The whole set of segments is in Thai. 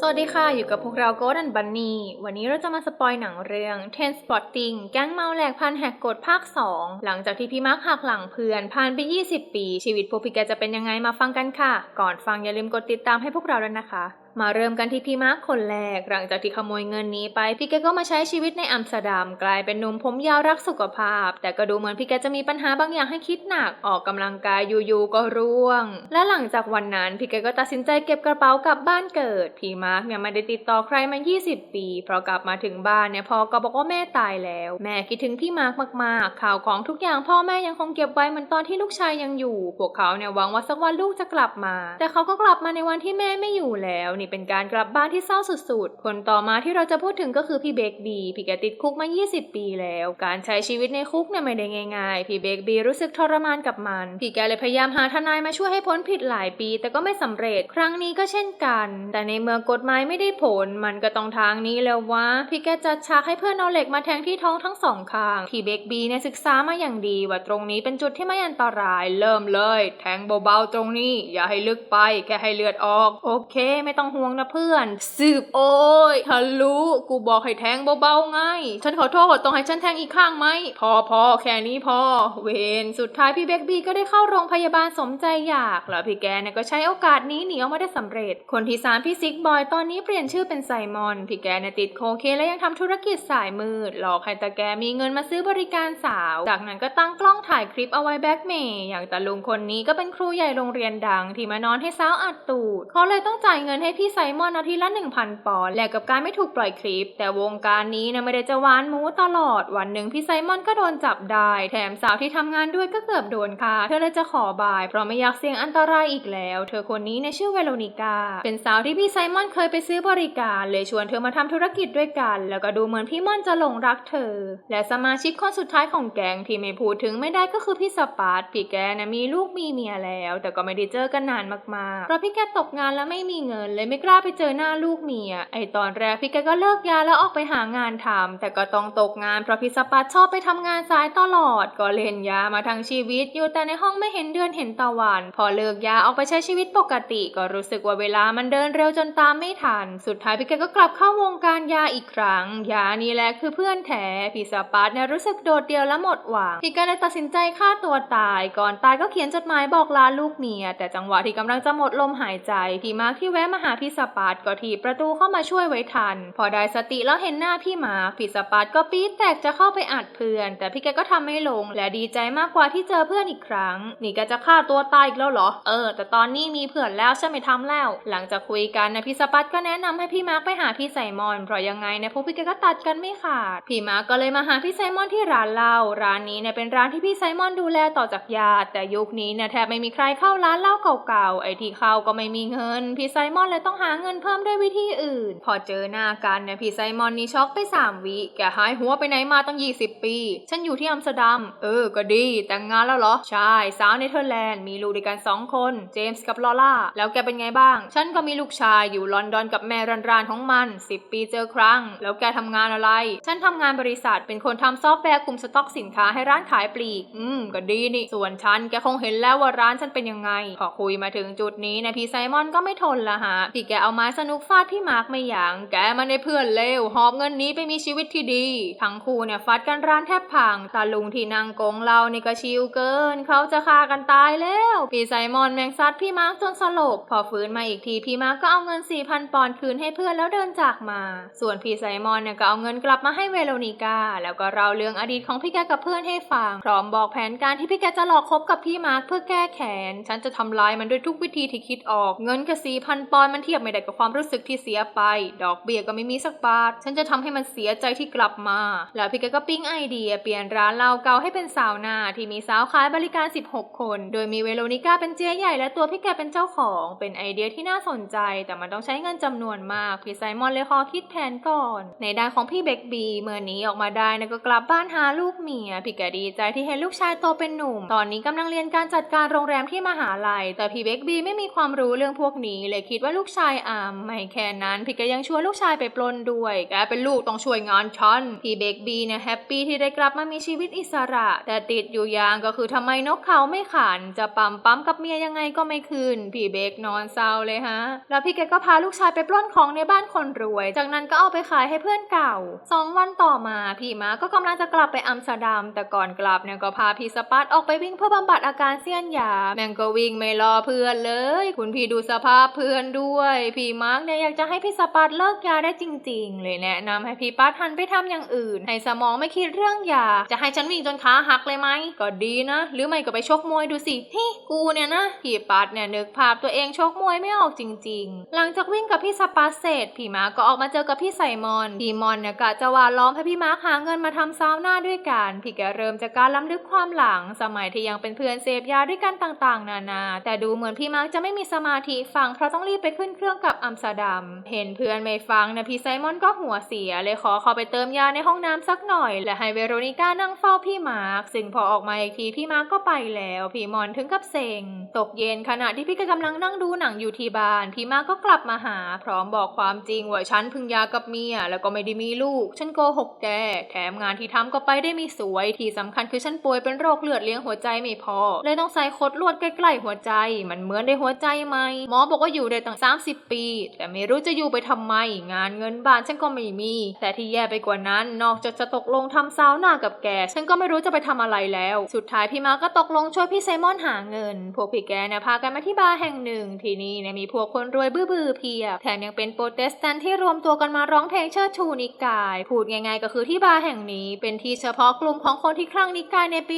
สวัสดีค่ะ อยู่กับพวกเราโกดันบันนี่วันนี้เราจะมาสปอยหนังเรื่อง Ten Spotting แก๊งเมาแหลกพันแหกกฎภาค 2 หลังจากที่พี่มาร์คหักหลังเพื่อนผ่านไป 20 ปี ชีวิตพวกพี่แกจะเป็นยังไงมาฟังกันค่ะ ก่อนฟังอย่าลืมกดติดตามให้พวกเราด้วยนะคะ มาเริ่มกันที่พี่มาร์คคนแรก หลังจากที่ขโมยเงินนี้ไป พี่แกก็มาใช้ชีวิตในอัมสเตอร์ดัมกลายเป็นหนุ่มผมยาวรักสุขภาพ แต่ก็ดูเหมือนพี่แกจะมีปัญหาบางอย่างให้คิดหนักออกกำลังกายอยู่ๆก็ร่วง และหลังจากวันนั้นพี่แกก็ตัดสินใจเก็บกระเป๋ากลับบ้านเกิด พี่มาร์คเนี่ยไม่ได้ติดต่อใครมา 20 ปี เพราะกลับมาถึงบ้านเนี่ยพ่อก็บอกว่าแม่ตายแล้ว แม่คิดถึงพี่มาร์คมากๆ ข่าวของทุกอย่างพ่อแม่ยังคงเก็บไว้เหมือนตอนที่ลูกชายยังอยู่ พวกเขาเนี่ยหวังว่าสักวันลูกจะกลับมา แต่เขาก็กลับมาในวันที่แม่ไม่อยู่แล้วนี่เป็นการกลับบ้านที่เศร้าสุดๆ คนต่อมาที่เราจะพูดถึงก็คือพี่เบกบีพี่แกติดคุกมา 20 ปีแล้ว การใช้ชีวิตในคุกเนี่ยไม่ได้ง่ายๆ พี่เบกบีรู้สึกทรมานกับมัน พี่แกเลยพยายามหาทนายมาช่วยให้พ้นผิดหลายปี แต่ก็ไม่สำเร็จ ครั้งนี้ก็เช่นกัน แต่ในเมื่อกฎหมายไม่ได้ผล มันก็ต้องทางนี้แล้ววะ พี่แกจัดฉากให้เพื่อนเอาเหล็กมาแทงที่ท้องทั้งสองข้าง พี่เบกบีเนี่ยศึกษามาอย่างดีว่าตรงนี้เป็นจุดที่ไม่อันตราย เริ่มเลย แทงเบาๆตรงนี้ อย่าให้ลึกไป แค่ให้เลือดออก โอเค ไม่ต้องห่วงนะเพื่อน สืบโอ้ยทะลุกูบอกให้แทงเบาๆไง ฉันขอโทษต้องให้ฉันแทงอีกข้างไหม พอพอแค่นี้พอ เวนสุดท้ายพี่เบกบีก็ได้เข้าโรงพยาบาลสมใจอยากแล้วพี่แกเนี่ยก็ใช้โอกาสนี้หนีออกมาได้สำเร็จ คนที่สามพี่ซิกบอยตอนนี้เปลี่ยนชื่อเป็นไซมอนพี่แกเนี่ยติดโคเคนและยังทำธุรกิจสายมืดหลอกให้ตาแกมีเงินมาซื้อบริการสาว จากนั้นก็ตั้งกล้องถ่ายคลิปเอาไว้แบ็กเมย์อย่างตาลุงคนนี้ก็เป็นครูใหญ่โรงเรียนดังที่มานอนให้สาวอัดตูดเขาเลยต้องจ่ายเงินให้พี่ไซมอนอาทิตย์ละ 1,000 ปอนด์แลกกับการไม่ถูกปล่อยคลิป แต่วงการนี้นะไม่ได้จะหวานหมูตลอด วันหนึ่งพี่ไซมอนก็โดนจับได้ แถมสาวที่ทำงานด้วยก็เกือบโดนค่ะ เธอเลยจะขอบาย เพราะไม่อยากเสี่ยงอันตรายอีกแล้ว เธอคนนี้ในชื่อเวโรนิกา เป็นสาวที่พี่ไซมอนเคยไปซื้อบริการ เลยชวนเธอมาทำธุรกิจด้วยกัน แล้วก็ดูเหมือนพี่ม่อนจะหลงรักเธอ และสมาชิกคนสุดท้ายของแก๊งที่ไม่พูดถึงไม่ได้ก็คือพี่สปาร์ตพี่แกนะมีลูกมีเมียแล้ว แต่ก็ไม่ได้เจอกันนานมากๆเพราะพี่แกตกงานแล้วไม่มีเงินเลยไม่กล้าไปเจอหน้าลูกเมีย ไอตอนแรกพี่แกก็เลิกยาแล้วออกไปหางานทำแต่ก็ต้องตกงานเพราะพี่สปาร์ตชอบไปทำงานสายตลอด ก็เล่นยามาทั้งชีวิต อยู่แต่ในห้องไม่เห็นเดือนเห็นตะวัน พอเลิกยาออกไปใช้ชีวิตปกติ ก็รู้สึกว่าเวลามันเดินเร็วจนตามไม่ทัน สุดท้ายพี่แกก็กลับเข้าวงการยาอีกครั้ง ยานี่แหละคือเพื่อนแท้พี่สปาร์ตเนี่ยรู้สึกโดดเดี่ยวและหมดหวังพี่แกเลยตัดสินใจฆ่าตัวตาย ก่อนตายก็เขียนจดหมายบอกลาลูกเมีย แต่จังหวะที่กำลังจะหมดลมหายใจพี่มาร์คที่แวะมาหาพี่สปาร์ตก็ถีบประตูเข้ามาช่วยไว้ทัน พอได้สติแล้วเห็นหน้าพี่มาพี่สปาร์ตก็ปี๊ดแตกจะเข้าไปอัดเพื่อน แต่พี่แกก็ทำไม่ลง และดีใจมากกว่าที่เจอเพื่อนอีกครั้ง นี่แกจะฆ่าตัวตายอีกแล้วเหรอ เออ แต่ตอนนี้มีเพื่อนแล้วฉันไม่ทำแล้ว หลังจากคุยกันนะพี่สปัตก็แนะนำให้พี่มาร์คไปหาพี่ไซมอน เพราะยังไงเนี่ยพวกพี่แกก็ตัดกันไม่ขาด พี่มาร์คก็เลยมาหาพี่ไซมอนที่ร้านเหล้าร้านนี้เนี่ยเป็นร้านที่พี่ไซมอนดูแลต่อจากญาติแต่ยุคนี้เนี่ยแทบไม่มีใครเข้าร้านเหล้าเก่าๆไอ้ที่เข้าก็ไม่มีเงินพี่ไซมอนเลยต้องหาเงินเพิ่มด้วยวิธีอื่น พอเจอหน้ากันเนี่ยพี่ไซมอนนี่ช็อกไปสามวิ แกหายหัวไปไหนมาตั้ง 20 ปี ฉันอยู่ที่อัมสเตอร์ดัม เออ ก็ดี แต่งงานแล้วเหรอ ใช่ สาวเนเธอร์แลนด์ มีลูกด้วยกันสองคน เจมส์กับลอล่า แล้วแกเป็นไงบ้าง ฉันก็มีลูกชายอยู่ลอนดอนกับแม่รันๆของมัน 10 ปีเจอครั้ง แล้วแกทำงานอะไร ฉันทำงานบริษัท เป็นคนทำซอฟต์แวร์คุมสต็อกสินค้าให้ร้านขายปลีก อืม ก็ดีนี่ ส่วนฉันแกคงเห็นแล้วว่าร้านฉันเป็นยังไง พอคุยมาถึงจุดนี้นะพี่ไซมอนก็ไม่ทนละฮะพี่แกเอาไม้สนุกฟาดพี่มาร์คไม่ยัง้งแกมันในเพื่อนเลวหอบเงินนี้ไปมีชีวิตที่ดี ทั้งคู่เนี่ยฟัดกันร้านแทบพังตาลุงที่นั่งโกงเรานี่ก็ชิวเกิน เขาจะฆ่ากันตายแล้วพีไซมอนแมงซัดพี่มาร์คจนสลบ พอฟื้นมาอีกทีพี่มาร์คก็เอาเงิน4,000ปอนด์คืนให้เพื่อนแล้วเดินจากมา ส่วนพี่ไซมอนเนี่ยก็เอาเงินกลับมาให้เวโรนิกาแล้วก็เราเรื่องอดีตของพี่แกกับเพื่อนให้ฟังพร้อมบอกแผนการที่พี่แกจะหลอกคบกับพี่มาร์คเพื่อแก้แค้นฉันจะทำลายมันด้วยทุกวิธีที่คิดออกเงินแค่4,000ปอนด์มันทียบไม่ได้กับความรู้สึกที่เสียไป ดอกเบี้ยก็ไม่มีสักบาท ฉันจะทำให้มันเสียใจที่กลับมา แล้วพี่แกก็ปิ้งไอเดีย เปลี่ยนร้านเหล้าเก่าให้เป็นสาวนาที่มีสาวขายบริการ 16 คน โดยมีเวโรนิก้าเป็นเจ๊ใหญ่และตัวพี่แกเป็นเจ้าของ เป็นไอเดียที่น่าสนใจ แต่มันต้องใช้เงินจำนวนมาก พี่ไซมอนเลยขอคิดแผนก่อน ในด้านของพี่เบกบีเมื่อหนี้ออกมาได้นะก็กลับบ้านหาลูกเมีย พี่แกดีใจที่เห็นลูกชายโตเป็นหนุ่ม ตอนนี้กำลังเรียนการจัดการโรงแรมที่มหาลัย แต่พี่เบกบีไม่มีความรู้เรื่องพวกนี้เลยคิดว่าลูกชายอามไม่แค่นั้นพี่แกยังชวนลูกชายไปปล้นด้วยแกเป็นลูกต้องช่วยงานฉันพี่เบกบีเนี่ยแฮปปี้ที่ได้กลับมามีชีวิตอิสระ แต่ติดอยู่อย่างก็คือทำไมนกเขาไม่ขัน จะปั๊มปั๊มกับเมียยังไงก็ไม่คืนพี่เบกนอนเศร้าเลยฮะ แล้วพี่แกก็พาลูกชายไปปล้นของในบ้านคนรวย จากนั้นก็เอาไปขายให้เพื่อนเก่าสองวันต่อมาพี่มาก็กำลังจะกลับไปอัมสเตอร์ดัม แต่ก่อนกลับเนี่ยก็พาพี่สปัตออกไปวิ่งเพื่อบำบัดอาการเสี้ยนยาแม่งก็วิ่งไม่รอเพื่อนเลย คุณพี่ดูสภาพเพื่อนด้วยพี่มาร์กเนี่ยอยากจะให้พี่สปัตเลิกยาได้จริง ๆ เลยแนะนำให้พี่ปัตหันไปทำอย่างอื่น ให้สมองไม่คิดเรื่องยา จะให้ฉันวิ่งจนขาหักเลยไหม ก็ดีนะ หรือไม่ก็ไปชกมวยดูสิฮิกูเนี่ยนะ พี่ปัตเนี่ยนึกภาพตัวเองชกมวยไม่ออกจริง ๆ หลังจากวิ่งกับพี่สปัตเสร็จพี่มาร์กก็ออกมาเจอกับพี่ไซมอนพี่มอนเนี่ยกะจะหวาล้อมให้พี่มาร์กหาเงินมาทำซาวน่าด้วยกันพี่แกเริ่มจากการล้ำลึกความหลัง สมัยที่ยังเป็นเพื่อนเสพยาด้วยกันต่างๆ นานา แต่ดูเหมือนพี่มาร์กจะไม่มีสมาธิฟังเพราะต้องรีบไปขึ้นเครื่องกลับอัมสดัม เห็นเพื่อนไม่ฟังนะพี่ไซมอนก็หัวเสียเลยขอเข้าไปเติมยาในห้องน้ำสักหน่อย และให้เวโรนิก้านั่งเฝ้าพี่มาร์กซึ่งพอออกมาอีกทีพี่มาร์กก็ไปแล้ว พี่มอนถึงกับเซ็ง ตกเย็นขณะที่พี่ก็กำลังนั่งดูหนังอยู่ที่บ้าน พี่มาร์กก็กลับมาหา พร้อมบอกความจริงว่าฉันพึ่งยากับเมียแล้วก็ไม่ได้มีลูก ฉันโกหกแกแถมงานที่ทำก็ไปได้ไม่สวยที่สำคัญคือฉันป่วยเป็นโรคเลือดเลี้ยงหัวใจไม่พอเลยต้องใส่คดลวดใกล้ๆหัวใจ มันเหมือนได้หัวใจไหมหมอบอกว่าอยู่ได้ตั้ง30ปี แต่ไม่รู้จะอยู่ไปทำไม งานเงินบานฉันก็ไม่มี แต่ที่แย่ไปกว่านั้น นอกจากจะตกลงทำซาวน่ากับแก ฉันก็ไม่รู้จะไปทำอะไรแล้ว สุดท้ายพี่มาก็ตกลงช่วยพี่ไซมอนหาเงิน พวกพี่แกเนี่ยพากันมาที่บาร์แห่งหนึ่ง ที่นี่เนี่ยมีพวกคนรวยบื้อๆเพียบ แถมยังเป็นโปรเตสแตนต์ที่รวมตัวกันมาร้องเพลงเชิดชูนิกาย พูดง่ายๆก็คือที่บาร์แห่งนี้ เป็นที่เฉพาะกลุ่มของคนที่คลั่งนิกายในปี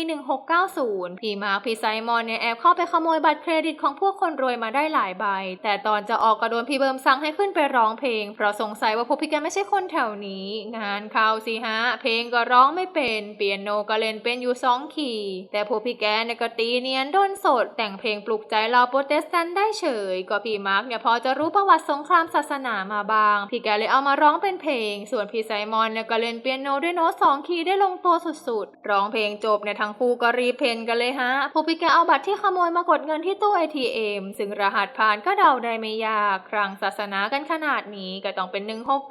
1690 พี่มาพี่ไซมอนเนี่ยแอบเข้าไปขโมยบัตรเครดิตของพวกคนรวยมาได้หลายใบ แต่ตอนจะออกก็โดนพี่เบิร์มสั่งให้ขึ้นไปร้องเพลง เพราะสงสัยว่าพวกพี่แกไม่ใช่คนแถวนี้ งานเข้าสิฮะ เพลงก็ร้องไม่เป็น เปียโนก็เล่นเป็นอยู่สองคีย์แต่พวกพี่แกเนี่ยก็ตีเนียนด้นสด แต่งเพลงปลุกใจเราโปรเตสแตนต์ได้เฉย ก็พี่มาร์คเนี่ยพอจะรู้ประวัติสงครามศาสนามาบ้าง พี่แกเลยเอามาร้องเป็นเพลง ส่วนพี่ไซมอนเนี่ยก็เล่นเปียโนด้วยโน้ตสองคีย์ได้ลงตัวสุดๆ ร้องเพลงจบเนี่ยทั้งคู่ก็รีเพนกันเลยฮะพวกพี่แกเอาบัตรที่ขโมยมากดเงินที่ตู้ ATM ซึ่งรหัสผ่านก็เดาได้ไม่ยากครั้งศาสนากันขนาดนี้ก็ต้องเป็น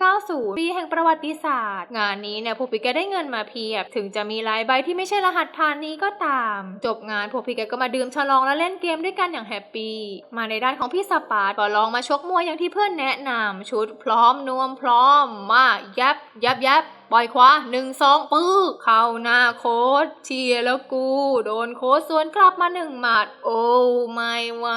1690 ปีแห่งประวัติศาสตร์ งานนี้เนี่ยพวกพี่แกได้เงินมาเพียบ ถึงจะมีหลายใบที่ไม่ใช่รหัสผ่านนี้ก็ตาม จบงานพวกพี่แกก็มาดื่มฉลองและเล่นเกมด้วยกันอย่างแฮปปี้ มาในด้านของพี่สปาร์ตก็ลองมาชกมวยอย่างที่เพื่อนแนะนำชุดพร้อมนวมพร้อมมายับยับยับ ปล่อยขวาหนึ่งสองปื้อเข้าหน้าโค้ดเชียร์แล้วกู โดนโค้ดสวนกลับมาหนึ่งหมัด โอ้ไม่ไหว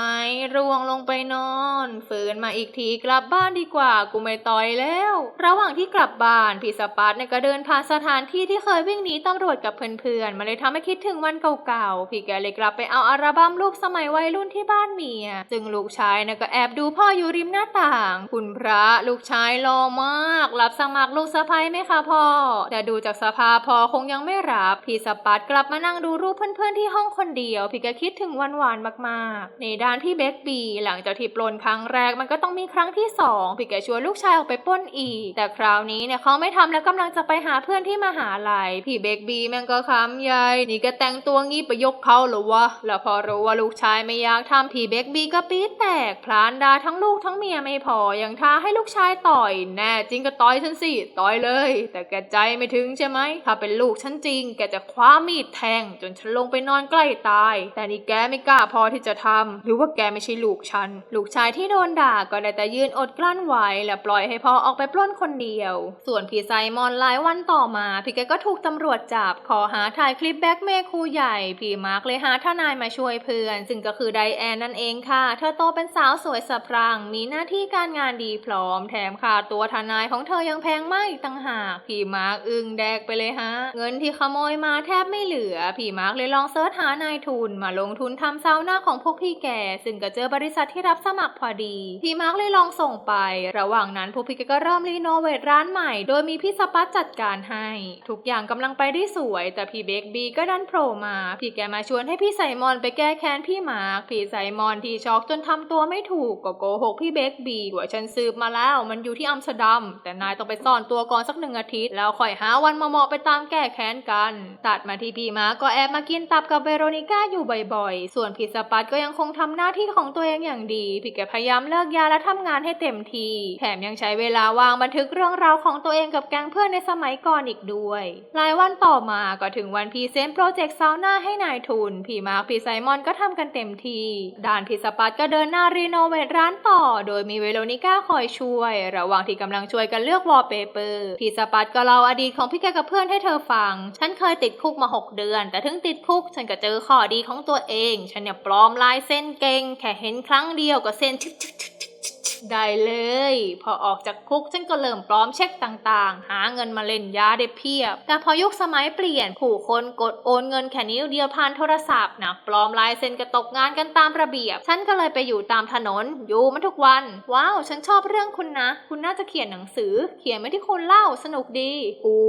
ร่วงลงไปนอน ฝืนมาอีกทีกลับบ้านดีกว่า กูไม่ต่อยแล้ว ระหว่างที่กลับบ้านพี่สปาร์ตเนี่ยก็เดินผ่านสถานที่ที่เคยวิ่งหนีตำรวจกับเพื่อนๆมาเลยทำให้คิดถึงวันเก่าๆพี่แกเลยกลับไปเอาอัลบั้มรูปสมัยวัยรุ่นที่บ้านเมียซึ่งลูกชายเนี่ยก็แอบดูพ่ออยู่ริมหน้าต่าง คุณพระลูกชายหล่อมาก รับสมัครลูกสะใภ้ไหมคะพ่อแต่ดูจากสภาพพอคงยังไม่รับพี่สปัดกลับมานั่งดูรูปเพื่อนๆที่ห้องคนเดียวพี่ก็คิดถึงวันหวานมากๆ ในด้านพี่เบคบีหลังจากที่ปล้นครั้งแรกมันก็ต้องมีครั้งที่สองพี่แกชวนลูกชายออกไปปล้นอีก แต่คราวนี้เนี่ยเขาไม่ทำแล้วกำลังจะไปหาเพื่อนที่มหาลัยพี่เบคบีแม่งก็คำใหญ่นี่ก็แต่งตัวงี้ไปยกเขาหรอวะแล้วพอรู้ว่าลูกชายไม่อยากทำพี่เบคบีก็ปี๊ดแตกพลานดาทั้งลูกทั้งเมียไม่พอยังท้าให้ลูกชายต่อย แน่จริงก็ต่อยฉันสิต่อยเลย แต่แกใจไม่ถึงใช่ไหม ถ้าเป็นลูกฉันจริง แกจะคว้ามีดแทง จนฉันลงไปนอนใกล้ตาย แต่นี่แกไม่กล้าพอที่จะทำหรือว่าแกไม่ใช่ลูกฉัน ลูกชายที่โดนด่าก็ได้แต่ยืนอดกลั้นไว้และปล่อยให้พ่อออกไปปล้นคนเดียว ส่วนพี่ไซมอนหลายวันต่อมา พี่แกก็ถูกตำรวจจับขอหาถ่ายคลิปแบ็กเมย์ครูใหญ่ พี่มาร์กเลยหาทนายมาช่วยเพื่อน ซึ่งก็คือไดแอนนั่นเองค่ะ เธอโตเป็นสาวสวยสะพรัง มีหน้าที่การงานดีพร้อม แถมค่าตัวทนายของเธอยังแพงมากอีกต่างหาก พี่มาร์กอึ้งแดกไปเลยฮะ เงินที่ขโมยมาแทบไม่เหลือ พี่มาร์กเลยลองเซิร์ชหานายทุนมาลงทุนทำซาวน่าของพวกพี่แก ซึ่งก็เจอบริษัทที่รับสมัครพอดี พี่มาร์กเลยลองส่งไป ระหว่างนั้นพวกพี่แกก็เริ่มรีโนเวทร้านใหม่ โดยมีพี่สปัตจัดการให้ ทุกอย่างกำลังไปได้สวย แต่พี่เบคบีก็ดันโผล่มา พี่แกมาชวนให้พี่ไซมอนไปแก้แค้นพี่มาร์กพี่ไซมอนที่ช็อกจนทำตัวไม่ถูกก็โกหกพี่เบคบีว่าฉันสืบมาแล้วมันอยู่ที่อัมสเตอร์ดัม แต่นายต้องไปซ่อนตัวก่อนสักหนึ่งอาทิตย์แล้วค่อยหาวันมาเหมาะไปตามแก้แค้นกัน ตัดมาที่พี่มาก็แอบมากินตับกับเวโรนิก้าอยู่บ่อยๆ ส่วนพี่สปัตก็ยังคงทำหน้าที่ของตัวเองอย่างดี พี่แกพยายามเลิกยาและทำงานให้เต็มที แถมยังใช้เวลาว่างบันทึกเรื่องราวของตัวเองกับแก๊งเพื่อนในสมัยก่อนอีกด้วยหลายวันต่อมาก็ถึงวันพีเซนต์โปรเจกต์ซาวน่าให้นายทุน พี่มาร์คพี่ไซมอนก็ทำกันเต็มทีด่านพี่สปัตก็เดินหน้ารีโนเวทร้านต่อ โดยมีเวโรนิก้าคอยช่วย ระหว่างที่กำลังช่วยกันเลือกวอลเปเปอร์พี่สปัตก็เล่าอดีตของพี่แกกับเพื่อนให้เธอฟัง ฉันเคยติดคุกมา6เดือน แต่ถึงติดคุกฉันก็เจอข้อดีของตัวเอง ฉันเนี่ยปลอมลายเส้นเก่ง แค่เห็นครั้งเดียวก็เส้นชึบ ได้เลย พอออกจากคุกฉันก็เริ่มปลอมเช็คต่างๆ หาเงินมาเล่นยาได้เพียบ แต่พอยุคสมัยเปลี่ยน ผู้คนกดโอนเงินแค่นิ้วเดียวผ่านโทรศัพท์นะปลอมลายเซ็นกระตกงานกันตามระเบียบ ฉันก็เลยไปอยู่ตามถนน อยู่มาทุกวัน ว้าว ฉันชอบเรื่องคุณนะ คุณน่าจะเขียนหนังสือ เขียนไม่ที่คุณเล่าสนุกดี อู้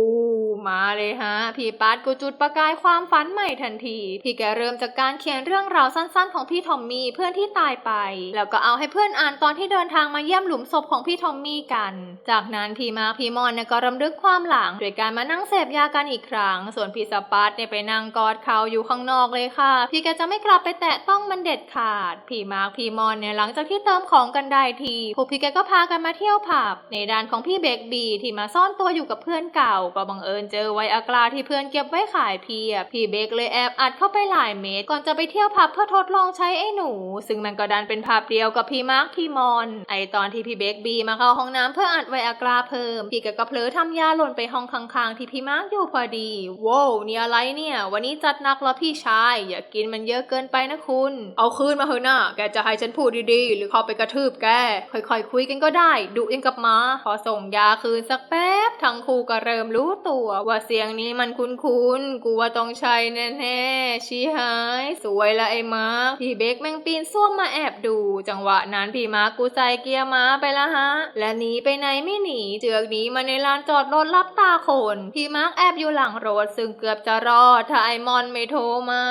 มาเลยฮะ พี่ปาร์ตกูจุดประกายความฝันใหม่ทันที พี่แกเริ่มจากการเขียนเรื่องราวสั้นๆ ของพี่ทอมมี่เพื่อนที่ตายไป แล้วก็เอาให้เพื่อนอ่านตอนที่เดินทางมาเยี่ยมหลุมศพของพี่ทอมมี่กัน จากนั้นพี่มาพี่มอนเนี่ยก็รำลึกความหลังโดยการมานั่งเสพยากันอีกครั้ง ส่วนพี่สปาร์ตเนี่ยไปนั่งกอดเขาอยู่ข้างนอกเลยค่ะ พี่แกจะไม่กลับไปแตะต้องมันเด็ดขาด พี่มาร์คพี่มอนเนี่ยหลังจากที่เติมของกันได้ทีพวกพี่แกก็พากันมาเที่ยวผับในด้านของพี่เบกบีที่มาซ่อนตัวอยู่กับเพื่อนเก่าก็บังเอิญเจอไวอากราที่เพื่อนเก็บไว้ขายเพียบพี่เบกเลยแอบอัดเข้าไปหลายเม็ดก่อนจะไปเที่ยวผับเพื่อทดลองใช้ไอ้หนู ซึ่งมันก็ดันเป็นภาพเดียวกับพี่มาร์คพี่มอน ไอตอนที่พี่เบกบีมาเข้าห้องน้ำเพื่ออัดไวอากราเพิ่ม พี่แกก็เผลอทำยาหล่นไปห้องข้างๆที่พี่มาร์คอยู่พอดีว้าวนี่ยอะไรเนี่ย วันนี้จัดหนักแล้วพี่ชาย อย่ากินมันเยอะเกินไปนะคุณ เอาคืนมาเถอะนะแกจะให้ฉันพูดดีๆ หรือเข้าไปกระทืบแกค่อยๆคุยกันก็ได้ดุเองกับมาพอส่งยาคืนสักแป๊บทั้งคู่ก็เริ่มรู้ตัวว่าเสียงนี้มันคุ้นๆ กูว่าต้องใช่แน่ๆ ชี้หาย สวยละไอ้มาร์คพี่เบกแม่งปีนส้วมมาแอบดู จังหวะนั้นพี่มาร์คกูใส่เกียร์ม้าไปละฮะ และหนีไปไหนไม่หนี เจือกหนีมาในลานจอดรถรับตาคน พี่มาร์คแอบอยู่หลังรถซึ่งเกือบจะรอดถ้าไอมอนไม่โทรมา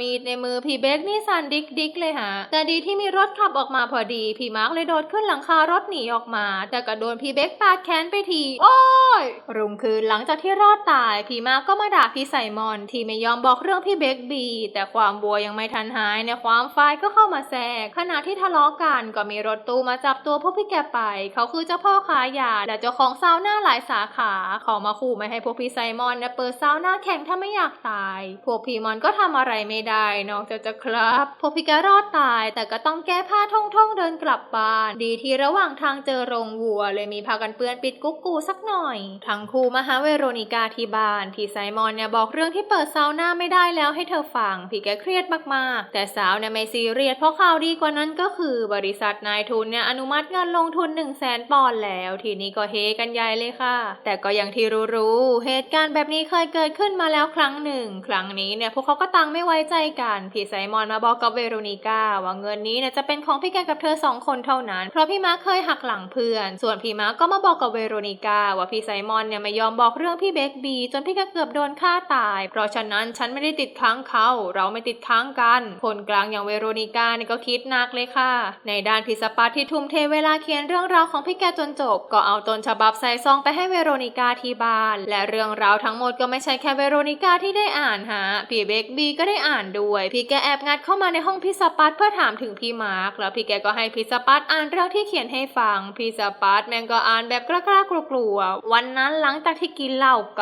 มีดในมือพี่เบกนี่สั่นดิกดิกๆเลยฮะ แต่ดีที่มีรถขับออกมาพอดี พี่มาร์คเลยโดดขึ้นหลังคารถหนีออกมา แต่ก็โดนพี่เบกปาดแขนไปที โอ้ยรุ่งคืนหลังจากที่รอดตายพีมาก็มาด่าพี่ไซมอน ที่ไม่ยอมบอกเรื่องพี่เบกบี แต่ความบัวยังไม่ทันหายในความไฟก็เข้ามาแทรกขณะที่ทะเลาะกันก็มีรถตู้มาจับตัวพวกพี่แกไป เขาคือเจ้าพ่อขายยาและเจ้าของซาวน่าหลายสาขาเขามาขู่ไม่ให้พวกพี่ไซมอนเนี่ยเปิดซาวน่าแข่งถ้าไม่อยากตาย พวกพีมอนก็ทำอะไรไม่ได้นอกจากจะครับ พวกพี่แกรอดตายแต่ก็ต้องแก้ผ้าท่องๆเดินกลับบ้าน ดีที่ระหว่างทางเจอโรงวัว เลยมีพากันเปื้อนปิดกุ๊กกูสักหน่อย ทั้งคู่มาหาเวโรนิกาที่บ้านพี่ไซมอนเนี่ยบอกเรื่องที่เปิดซาวน่าไม่ได้แล้วให้เธอฟังพี่แกเครียดมากๆ แต่สาวเนี่ยไม่ซีเรียสเพราะข่าวดีกว่านั้นก็คือบริษัทนายทุนเนี่ยอนุมัติเงินลงทุน 1 0 0 0 0แสนปอนด์แล้ว ทีนี้ก็เฮกันใหญ่เลยค่ะ แต่ก็อย่างที่รู้ๆเหตุการณ์แบบนี้เคยเกิดขึ้นมาแล้วครั้งหนึ่ง ครั้งนี้เนี่ยพวกเขาก็ตังไม่ไว้ใจกันพี่ไซมอนมาบอกกับเวโรนิก้าว่าเงินนี้เนี่ยจะเป็นของพี่แกกับเธอสองคนเท่านั้น เพราะพี่มาร์คเคยหักหลังเพื่อน ส่วนพี่มาร์คก็มาบอกกับเวโรนิก้าว่าพี่ไซมอนเนี่ยไม่ยอมบอกเรื่องพี่เบคบีจนพี่แกเกือบโดนฆ่าตาย เพราะฉะนั้นฉันไม่ได้ติดค้างเขาเราไม่ติดค้างกัน คนกลางอย่างเวโรนิก้าเนี่ยก็คิดหนักเลยค่ะ ในด้านพิสปัตที่ทุ่มเทเวลาเขียนเรื่องราวของพี่แกจนจบ ก็เอาต้นฉบับใส่ซองไปให้เวโรนิก้าที่บ้าน และเรื่องราวทั้งหมดก็ไม่ใช่แค่เวโรนิก้าที่ได้อ่านฮะพี่เบคบีก็ได้อ่านด้วย พี่แกแอบงัดเข้ามาในห้องพิสปัตเพื่อถามถึงพี่มาร์คแล้วพี่แกก็ให้พิสปัตอ่านเรื่องที่เขียนให้ฟังพิสปัตแม่งก็อ่านแบบกล้ากลัวๆวันนั้นหลังจากที่กินเหล้ากัน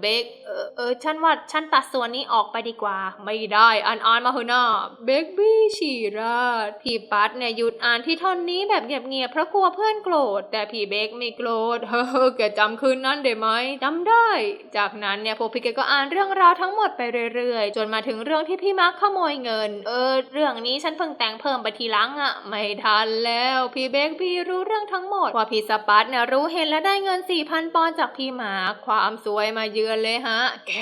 เบคเออเออฉันว่าฉันตัดส่วนนี้ออกไปดีกว่า ไม่ได้อ่านอ่านมาเถอะนะเบคบี้ฉี่ราดพี่ปัตเนี่ยหยุดอ่านที่ท่อนนี้แบบเงียบๆเพราะกลัวเพื่อนโกรธ แต่พี่เบคไม่โกรธเฮ้อแกจำคืนนั้นได้ไหมจำได้ จากนั้นเนี่ยพวกพี่แกก็อ่านเรื่องราวทั้งหมดไปเรื่อยๆ จนมาถึงเรื่องที่พี่มาร์คขโมยเงิน เออ เรื่องนี้ฉันเพิ่งแต่งเพิ่มไปทีหลังอะไม่ทันแล้ว พี่เบคพี่รู้เรื่องทั้งหมดว่าพี่สปัตเนี่ยรู้เห็นและได้เงิน4,000ปอนด์จากพี่มาร์คความสวยมาเยือนเลยฮะ แก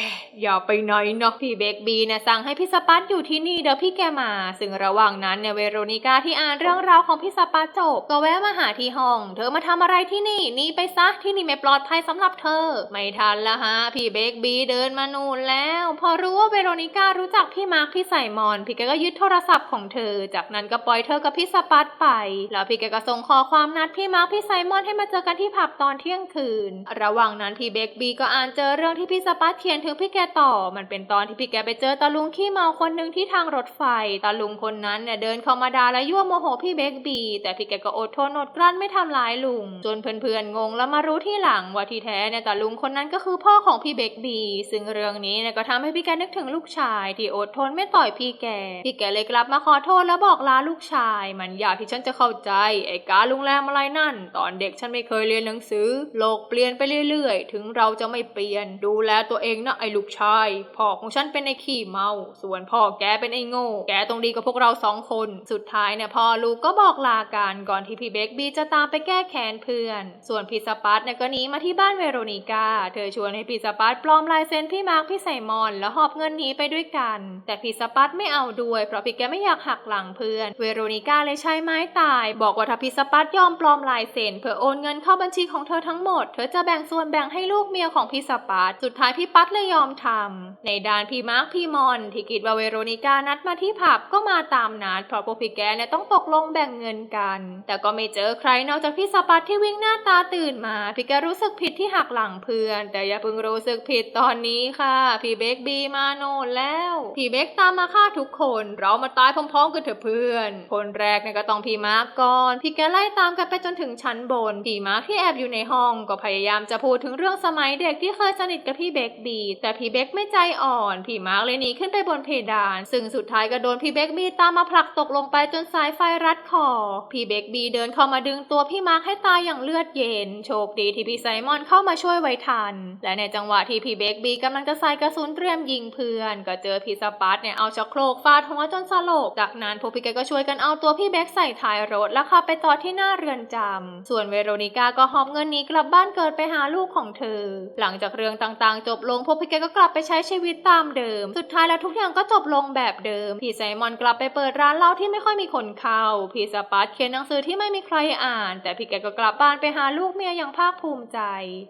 อย่าไปไหนเนาะพี่เบกบีเนี่ยสั่งให้พี่สปัตอยู่ที่นี่เดี๋ยวพี่แกมา ซึ่งระหว่างนั้นเนี่ยเวโรนิก้าที่อ่านเรื่องราวของพี่สปัตจบก็แวะมาหาที่ห้อง เธอมาทำอะไรที่นี่หนี่ไปซะที่นี่ไม่ปลอดภัยสำหรับเธอ ไม่ทันละฮะพี่เบกบีเดินมานู่นแล้ว พอรู้ว่าเวโรนิก้ารู้จักพี่มาร์คพี่ไซมอน พี่แกก็ยึดโทรศัพท์ของเธอ จากนั้นก็ปล่อยเธอกับพี่สปัตไป แล้วพี่แกก็ส่งข้อความนัดพี่มาร์คพี่ไซมอนให้มาเจอกันที่ผับตอนเที่ยงคืน ระหว่างนั้นพี่เบกบีก็อ่านเจอเรื่องที่พี่สปัตเขียนถึงพี่แกต่อ มันเป็นตอนที่พี่แกไปเจอตาลุงขี้เมาคนหนึ่งที่ทางรถไฟ ตาลุงคนนั้นเนี่ยเดินเข้ามาด่าและยั่วโมโหพี่เบกบี แต่พี่แกก็อดทนอดกลั้นไม่ทำร้ายลุง จนเพื่อนๆงงแล้วมารู้ที่หลังว่าที่แท้เนี่ยตาลุงคนนั้นก็คือพ่อของพี่เบกบี ซึ่งเรื่องนี้เนี่ยก็ทำให้พี่แกนึกถึงลูกชายที่อดทนไม่ต่อยพี่แก พี่แกเลยกลับมาขอโทษแล้วบอกลาลูกชาย มันอยากที่ฉันจะเข้าใจไอ้การลุงแรมอะไรนั่น ตอนเด็กฉันไม่เคยเรียนหนังสือ โลกเปลี่ยนไปเรื่อยๆ ถึงเราจะไม่เปลี่ยน ดูแลตัวเองนะไอ้ลูกชาย พ่อของฉันเป็นไอ้ขี้เมา ส่วนพ่อแกเป็นไอ้โง่ แกต้องดีกับพวกเราสองคน สุดท้ายเนี่ยพ่อลูกก็บอกลากันก่อนที่พี่เบกบีจะตามไปแก้แค้นเพื่อน ส่วนพี่สปัตเนี่ยก็หนีมาที่บ้านเวโรนิกาเธอชวนให้พี่สปัตปลอมลายเซ็นพี่มาร์คพี่ไซมอน แล้วหอบเงินหนีไปด้วยกัน แต่พี่สปัตไม่เอาด้วย เพราะพี่แกไม่อยากหักหลังเพื่อน เวโรนิกาเลยใช้ไม้ตาย บอกว่าถ้าพี่สปัตยอมปลอมลายเซ็นเพื่อโอนเงินเข้าบัญชีของเธอทั้งหมด เธอจะแบ่งส่วนแบ่งให้ลูกเมียของพี่สปัตสุดท้ายพี่ปัตเลยยอมทำในด้านพี่มาร์คพี่มอนที่คิดว่าเวโรนิกานัดมาที่ผับก็มาตามนัดเพราะพวกพี่แกเนี่ยต้องตกลงแบ่งเงินกัน แต่ก็ไม่เจอใครนอกจากพี่สปัตที่วิ่งหน้าตาตื่นมาพี่แกรู้สึกผิดที่หักหลังเพื่อน แต่อย่าเพิ่งรู้สึกผิดตอนนี้ค่ะ พี่เบกบีมาโนนแล้วพี่เบกตามมาฆ่าทุกคน เรามาตายพร้อมๆกันเถอะเพื่อน คนแรกเนี่ยก็ต้องพี่มาร์กก่อน พี่แกไล่ตามกันไปจนถึงชั้นบน พี่มาร์คที่แอบอยู่ในห้องก็พยายามจะพูดถึงเรื่องสมัยเด็กที่เคยสนิทกับพี่เบกบีแต่พี่เบกไม่ใจอ่อน พี่มาร์คเลยหนีขึ้นไปบนเพดาน ซึ่งสุดท้ายก็โดนพี่เบกบีตามมาผลักตกลงไปจนสายไฟรัดคอ พี่เบกบีเดินเข้ามาดึงตัวพี่มาร์คให้ตายอย่างเลือดเย็น โชคดีที่พี่ไซมอนเข้ามาช่วยไว้ทัน และในจังหวะที่พี่เบกบีกำลังจะใส่กระสุนเตรียมยิงเพื่อน ก็เจอพี่สปัตเนี่ยเอาชักโครกฟาดหัวจนสลบ จากนั้นพวกพี่แกก็ช่วยกันเอาตัวพี่เบกใส่ท้ายรถแล้วขับไปต่อที่หน้าเรือนจำส่วนเวโรนิก้าก็หอบเงินนี้กลับบ้านเกิดไปหาลูกของเธอ หลังจากเรื่องต่างๆ จบลงพวกพี่แกก็กลับไปใช้ชีวิตตามเดิม สุดท้ายแล้วทุกอย่างก็จบลงแบบเดิม พี่ไซมอนกลับไปเปิดร้านเหล้าที่ไม่ค่อยมีคนเข้า พี่สปัตเขียนหนังสือที่ไม่มีใครอ่าน แต่พี่แกก็กลับบ้านไปหาลูกเมียอย่างภาคภูมิใจ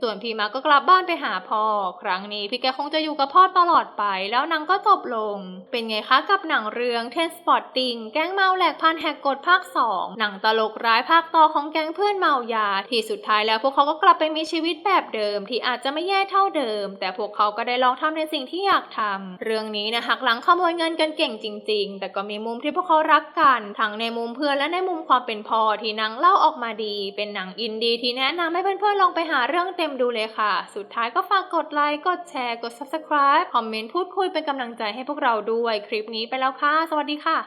ส่วนพี่มาก็กลับบ้านไปหาพ่อ ครั้งนี้พี่แกคงจะอยู่กับพ่อตลอดไป แล้วหนังก็จบลง เป็นไงคะกับหนังเรื่อง Ten Spotting แก๊งเมาแหลกพันแหกกฎภาค 2 หนังตลกร้ายภาคต่อของแก๊งเพื่อนเมายาที่สุดท้ายแล้วพวกเขาก็กลับไปมีชีวิตแบบเดิมที่อาจจะไม่แย่่เท่าเดิม แต่พวกเขาก็ได้ลองทำในสิ่งที่อยากทำเรื่องนี้นะหักหลังขโมยเงินกันเก่งจริง ๆ แต่ก็มีมุมที่พวกเขารักกัน ทั้งในมุมเพื่อนและในมุมความเป็นพ่อที่นังเล่าออกมาดี เป็นหนังอินดีที่แนะนำให้เพื่อนๆลองไปหาเรื่องเต็มดูเลยค่ะ สุดท้ายก็ฝากกดไลค์ กดแชร์ กด subscribe คอมเมนต์พูดคุยเป็นกำลังใจให้พวกเราด้วย คลิปนี้ไปแล้วค่ะ สวัสดีค่ะ